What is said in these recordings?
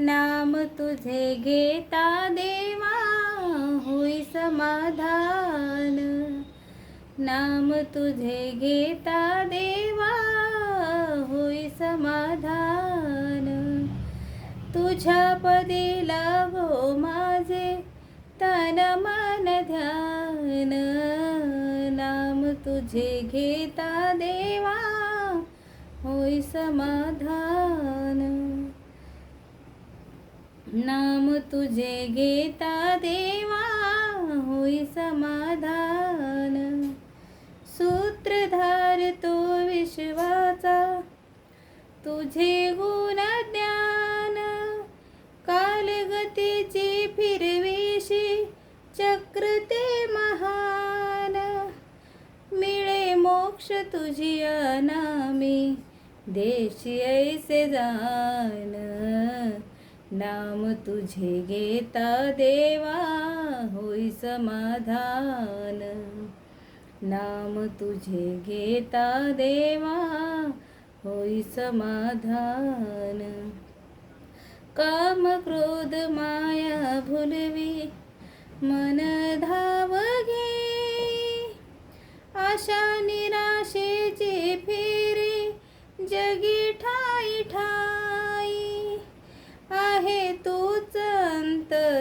नाम तुझे घेता देवा होई समाधान. नाम तुझे घेता देवा होई समाधान. तुझ्या पदी लाभो माझे तन मन ध्यान. नाम तुझे घेता देवा होई समाधान. नाम तुझे घेता देवा होई समाधान. सूत्रधार तो विश्वाचा तुझे गुण ज्ञान. कालगतीची फिरविशी चक्र ते महान. मिळे मोक्ष तुझी अनामी देशी ऐसे जान. नाम तुझे घेता देवा होई समाधान. नाम तुझे घेता देवा होई समाधान. काम क्रोध माया भुलवी मन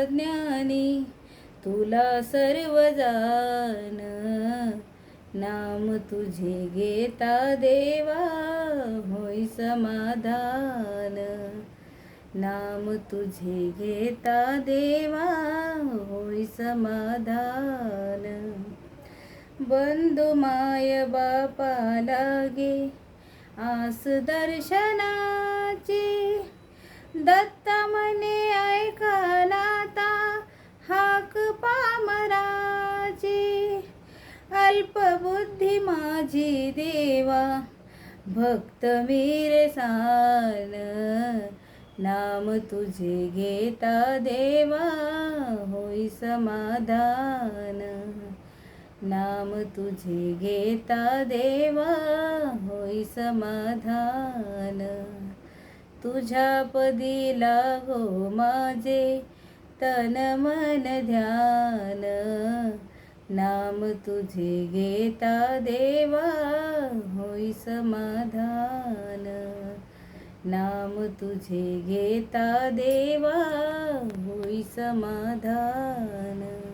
ज्ञानी तुला सर्व जाण नाम तुझे घेता देवा होय समाधान. नाम तुझे घेता देवा होय समाधान. बंधु माय बापा लागे आस दर्शनाची दत्त मने ऐकनाता हाक पामराजी. अल्पबुद्धी माझी देवा. भक्त वीर सान. नाम तुझे घेता देवा. होई समाधान. नाम तुझे घेता देवा. होई समाधान. तुझ्या पदी लागो हो माझे तन मन ध्यान. नाम तुझे घेता देवा होई समाधान. नाम तुझे घेता देवा होई समाधान.